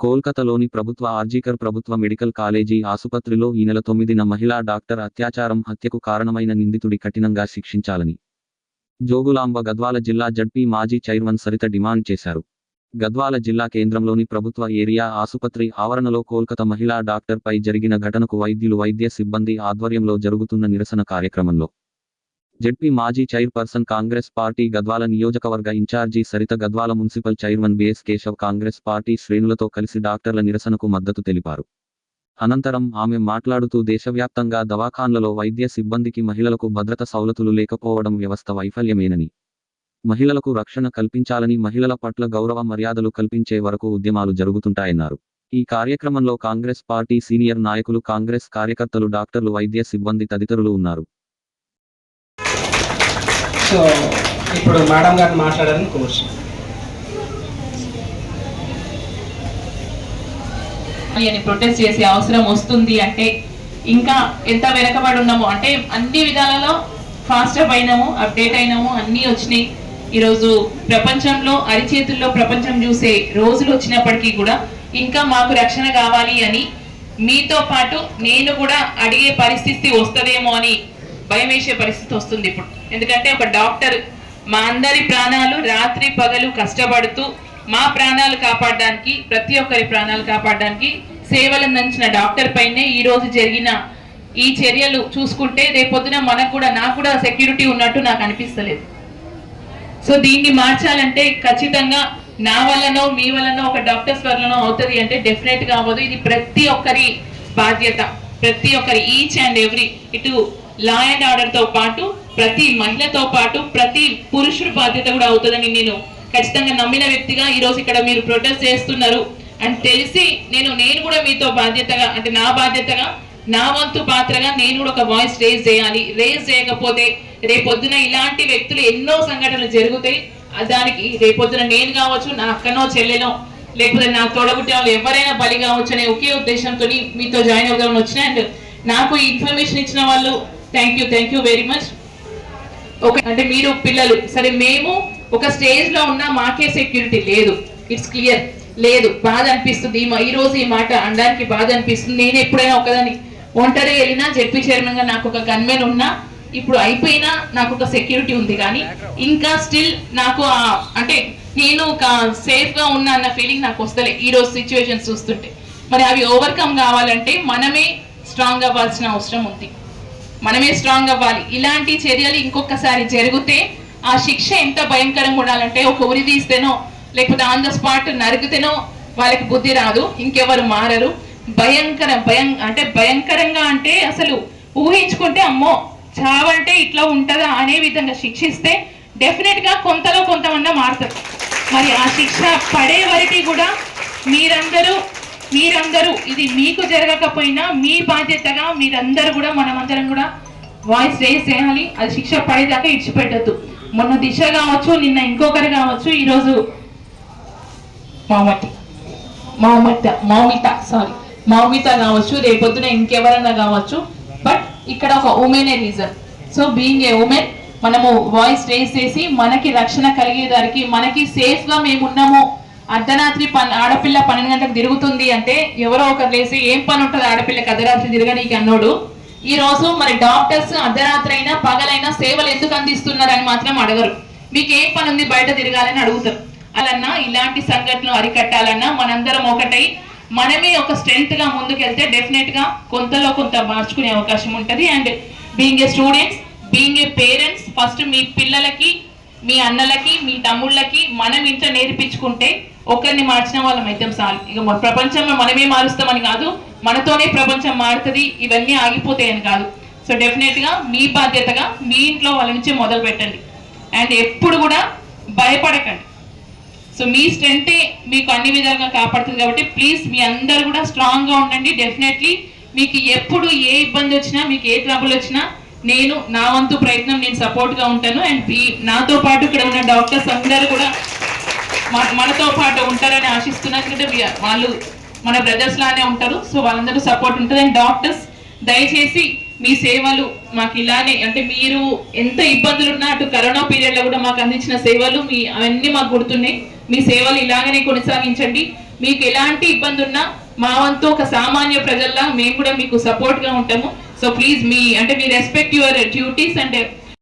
కోల్కతలోని ప్రభుత్వ ఆర్జీకర్ ప్రభుత్వ medical college ఆసుపత్రిలో ఈ నెల తొమ్మిదిన మహిళా డాక్టర్ అత్యాచారం హత్యకు కారణమైన నిందితుడి కఠినంగా శిక్షించాలని జోగులాంబ గద్వాల జిల్లా జడ్పీ మాజీ చైర్మన్ సరిత డిమాండ్ చేశారు. గద్వాల జిల్లా కేంద్రంలోని ప్రభుత్వ ఏరియా ఆసుపత్రి ఆవరణలో కోల్కతా మహిళా డాక్టర్ పై జరిగిన ఘటనకు వైద్యులు వైద్య సిబ్బంది ఆధ్వర్యంలో జరుగుతున్న నిరసన కార్యక్రమంలో జడ్పీ మాజీ చైర్పర్సన్ కాంగ్రెస్ పార్టీ గద్వాల నియోజకవర్గ incharge Saritha Gadwal municipal chairman BS Keshav Congress party శ్రేణులతో కలిసి డాక్టర్ల నిరసనకు మద్దతు తెలిపారు. అనంతరం ఆమె మాట్లాడుతూ దేశవ్యాప్తంగా దవాఖాన్లలో వైద్య సిబ్బందికి మహిళలకు భద్రత సౌలతులు లేకపోవడం వ్యవస్థ వైఫల్యమేనని మహిళలకు రక్షణ కల్పించాలని మహిళల పట్ల గౌరవ మర్యాదలు కల్పించే వరకు ఉద్యమాలు జరుగుతుంటాయన్నారు. ఈ కార్యక్రమంలో కాంగ్రెస్ పార్టీ సీనియర్ నాయకులు కాంగ్రెస్ కార్యకర్తలు డాక్టర్లు వైద్య సిబ్బంది తదితరులు ఉన్నారు. సో ఇప్పుడు మేడం గారిని మాట్లాడాలని కోరుచున్నాను. అని ప్రొటెస్ట్ చేసే అవసరం వస్తుంది అంటే ఇంకా ఎంత వెనకబడి ఉన్నాము అంటే అన్ని విధాలలో ఫాస్ట్ అప్ అయినాము అప్డేట్ అయినాము అన్నీ వచ్చినాయి. ఈరోజు ప్రపంచంలో అరిచేతుల్లో ప్రపంచం చూసే రోజులు వచ్చినప్పటికీ కూడా ఇంకా మాకు రక్షణ కావాలి అని మీతో పాటు నేను కూడా అడిగే పరిస్థితి వస్తుందేమో అని భయం వేసే పరిస్థితి వస్తుంది ఇప్పుడు. ఎందుకంటే ఒక డాక్టర్ మా అందరి ప్రాణాలు రాత్రి పగలు కష్టపడుతూ మా ప్రాణాలు కాపాడడానికి ప్రతి ఒక్కరి ప్రాణాలు కాపాడడానికి సేవలు అందించిన డాక్టర్ పైనే ఈ రోజు జరిగిన ఈ చర్యలు చూసుకుంటే రేపొద్దున మనకు కూడా నాకు కూడా సెక్యూరిటీ ఉన్నట్టు నాకు అనిపిస్తలేదు. సో దీన్ని మార్చాలంటే ఖచ్చితంగా నా వల్లనో మీ వల్లనో ఒక డాక్టర్స్ వల్లనో అవుతుంది అంటే డెఫినెట్గా అవ్వదు. ఇది ప్రతి ఒక్కరి బాధ్యత. ప్రతి ఒక్కరి ఈచ్ అండ్ ఎవ్రీ ఇటు లా అండ్ ఆర్డర్తో పాటు ప్రతి మహిళతో పాటు ప్రతి పురుషుడు బాధ్యత కూడా అవుతుందని నేను ఖచ్చితంగా నమ్మిన వ్యక్తిగా ఈరోజు ఇక్కడ మీరు ప్రొటెస్ట్ చేస్తున్నారు. అండ్ తెలిసి నేను నేను కూడా మీతో బాధ్యతగా అంటే నా బాధ్యతగా నా వంతు పాత్రగా నేను కూడా ఒక వాయిస్ రేజ్ చేయాలి. రేజ్ చేయకపోతే రేపొద్దున ఇలాంటి వ్యక్తులు ఎన్నో సంఘటనలు జరుగుతాయి. దానికి రేపొద్దున నేను కావచ్చు నా అక్కనో చెల్లెనో లేకపోతే నా తోడబుట్టే వాళ్ళు ఎవరైనా బలి కావచ్చు అనే ఒకే ఉద్దేశంతో మీతో జాయిన్ అవుదామని వచ్చిన. అండ్ నాకు ఈ ఇన్ఫర్మేషన్ ఇచ్చిన వాళ్ళు thank you thank you very much okay అంటే మీరు పిల్లలు సరే మేము ఒక స్టేజ్లో ఉన్న మాకే సెక్యూరిటీ లేదు. ఇట్స్ క్లియర్ లేదు బాధ అనిపిస్తుంది. ఈ రోజు ఈ మాట అనడానికి బాధ అనిపిస్తుంది. నేను ఎప్పుడైనా ఒకదాన్ని ఒంటరి వెళ్ళినా జడ్పీ చైర్మన్గా నాకు ఒక గన్మెన్ ఉన్నా ఇప్పుడు అయిపోయినా నాకు ఒక సెక్యూరిటీ ఉంది. కానీ ఇంకా స్టిల్ నాకు అంటే నేను ఒక సేఫ్గా ఉన్నా అన్న ఫీలింగ్ నాకు వస్తలే. ఈ రోజు సిచ్యువేషన్ చూస్తుంటే. మరి అవి ఓవర్కమ్ కావాలంటే మనమే స్ట్రాంగ్ అవ్వాల్సిన అవసరం ఉంది. మనమే స్ట్రాంగ్ అవ్వాలి. ఇలాంటి చర్యలు ఇంకొకసారి జరిగితే ఆ శిక్ష ఎంత భయంకరంగా ఉండాలంటే ఒక ఉరి తీస్తేనో లేకపోతే ఆన్ ద స్పాట్ నరికితేనో వాళ్ళకి బుద్ధి రాదు ఇంకెవరు మారరు. భయంకర భయం అంటే భయంకరంగా అంటే అసలు ఊహించుకుంటే అమ్మో చావంటే ఇట్లా ఉంటుందా అనే విధంగా శిక్షిస్తే డెఫినెట్గా కొంతలో కొంతమంది మారుతారు. మరి ఆ శిక్ష పడే వరకు కూడా మీరందరూ మీరందరూ ఇది మీకు జరగకపోయినా మీ బాధ్యతగా మీరందరూ కూడా మనమందరం కూడా వాయిస్ రేస్ చేయాలి. అది శిక్ష పడేదాకా ఇడిచిపెట్టద్దు. మొన్న దిశ కావచ్చు నిన్న ఇంకొకరు కావచ్చు ఈరోజు మామతి. మామట మౌమిత సారీ మౌమిత కావచ్చు రేపొద్దున ఇంకెవరన్నా కావచ్చు. బట్ ఇక్కడ ఒక ఉమెనే reason so being a woman మనము వాయిస్ రేస్ చేసి మనకి రక్షణ కలిగేదానికి మనకి సేఫ్గా మేము ఉన్నాము అర్ధరాత్రి పని ఆడపిల్ల పన్నెండు గంటలకు తిరుగుతుంది అంటే ఎవరో ఒకరు లేసి ఏం పని ఉంటుంది ఆడపిల్లకి అర్ధరాత్రి తిరగనీకి అన్నోడు. ఈ రోజు మరి డాక్టర్స్ అర్ధరాత్రి అయినా పగలైనా సేవలు ఎందుకు అందిస్తున్నారని మాత్రం అడగరు. మీకు ఏం పని ఉంది బయట తిరగాలని అడుగుతారు. అలన్నా ఇలాంటి సంఘటనలు అరికట్టాలన్నా మనందరం ఒకటై మనమే ఒక స్ట్రెంగ్త్గా ముందుకెళ్తే డెఫినెట్గా కొంతలో కొంత మార్చుకునే అవకాశం ఉంటుంది. And being a students being a parents first మీ పిల్లలకి మీ అన్నలకి మీ తమ్ముళ్ళకి మనం ఇంట్లో నేర్పించుకుంటే ఒకరిని మార్చిన వాళ్ళం అయితే చాలు. ఇక ప్రపంచంలో మనమే మారుస్తామని కాదు మనతోనే ప్రపంచం మారుతుంది ఇవన్నీ ఆగిపోతాయని కాదు. సో డెఫినెట్గా మీ బాధ్యతగా మీ ఇంట్లో వాళ్ళ నుంచే మొదలు పెట్టండి. అండ్ ఎప్పుడు కూడా భయపడకండి. సో మీ స్ట్రెంతే మీకు అన్ని విధాలుగా కాపాడుతుంది కాబట్టి ప్లీజ్ మీ అందరు కూడా స్ట్రాంగ్గా ఉండండి. డెఫినెట్లీ మీకు ఎప్పుడు ఏ ఇబ్బంది వచ్చినా మీకు ఏ ట్రబుల్ వచ్చినా నేను నా వంతు ప్రయత్నం నేను సపోర్ట్గా ఉంటాను. అండ్ నాతో పాటు ఇక్కడ ఉన్న డాక్టర్స్ అందరూ కూడా మనతో పాటు ఉంటారని ఆశిస్తున్నాను ఎందుకంటే వాళ్ళు మన బ్రదర్స్ లానే ఉంటారు. సో వాళ్ళందరూ సపోర్ట్ ఉంటుంది. అండ్ డాక్టర్స్ దయచేసి మీ సేవలు మాకు ఇలానే అంటే మీరు ఎంత ఇబ్బందులు ఉన్నా అటు కరోనా పీరియడ్లో కూడా మాకు అందించిన సేవలు మీ అవన్నీ మాకు గుర్తున్నాయి. మీ సేవలు ఇలాగనే కొనసాగించండి. మీకు ఎలాంటి ఇబ్బంది ఉన్నా మా వంతు ఒక సామాన్య ప్రజల్లా మేము కూడా మీకు సపోర్ట్గా ఉంటాము. సో ప్లీజ్ మీ అంటే మీ రెస్పెక్ట్ యువర్ డ్యూటీస్ అండ్